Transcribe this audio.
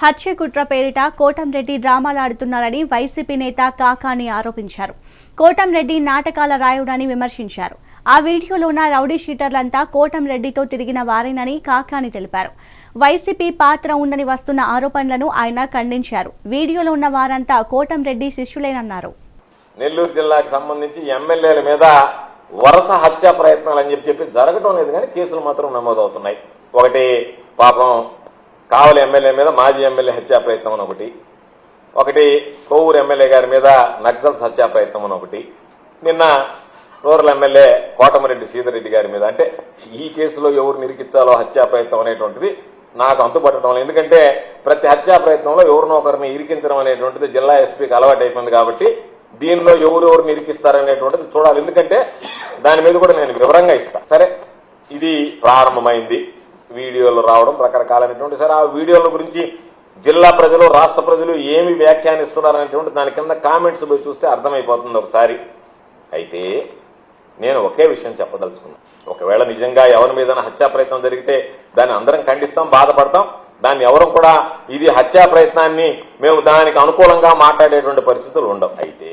హత్య కుట్ర పేరిట కోటంరెడ్డి డ్రామాలాడుతున్నారని వైసీపీ నేత కాకాని ఆరోపించారు. కోటంరెడ్డి నాటకాల రాయుడని విమర్శించారు. ఆ వీడియోలో ఉన్న రౌడీ షీటర్లంతా కోటంరెడ్డితో తిరిగిన వారేనని కాకాని తెలిపారు. వైసీపీ పాత్ర ఉందని వస్తున్న ఆరోపణలను ఆయన ఖండించారు. వీడియోలో ఉన్న వారంతా కోటంరెడ్డి శిష్యులేనన్నారు. నెల్లూరు జిల్లాకు సంబంధించి ఎమ్మెల్యేల మీద వరుస హత్యా ప్రయత్నాలు అని చెప్పి చెప్పి జరగటం లేదు కానీ కేసులు మాత్రం నమోదవుతున్నాయి. ఒకటి పాపం కావలి ఎమ్మెల్యే మీద మాజీ ఎమ్మెల్యే హత్యా ప్రయత్నం అని ఒకటి ఒకటి కోవూరు ఎమ్మెల్యే గారి మీద నక్సల్స్ హత్యా ప్రయత్నం అని ఒకటి నిన్న రూరల్ ఎమ్మెల్యే కోటమరెడ్డి సీతారెడ్డి గారి మీద. అంటే ఈ కేసులో ఎవరు నిరికించాలో హత్యా ప్రయత్నం అనేటువంటిది నాకు అంతుపట్టడం లేదు. ఎందుకంటే ప్రతి హత్యా ప్రయత్నంలో ఎవరినో ఒకరిని ఇరికించడం అనేటువంటిది జిల్లా ఎస్పీకి అలవాటు అయిపోయింది కాబట్టి దీనిలో ఎవరెవరిని ఇరికిస్తారనేటువంటిది చూడాలి. ఎందుకంటే దాని మీద కూడా నేను వివరంగా ఇస్తా. సరే ఇది ప్రారంభమైంది. వీడియోలు రావడం రకరకాలైనటువంటి సరే ఆ వీడియోల గురించి జిల్లా ప్రజలు రాష్ట్ర ప్రజలు ఏమి వ్యాఖ్యానిస్తున్నారు అనేటువంటి దాని కింద కామెంట్స్ పోయి చూస్తే అర్థమైపోతుంది ఒకసారి. అయితే నేను ఒకే విషయం చెప్పదలుచుకున్నాను ఒకవేళ నిజంగా ఎవరి మీద హత్యా ప్రయత్నం జరిగితే దాన్ని అందరం ఖండిస్తాం బాధపడతాం. దాన్ని ఎవరు కూడా ఇది హత్యా ప్రయత్నాన్ని మేము దానికి అనుకూలంగా మాట్లాడేటువంటి పరిస్థితులు ఉండవు. అయితే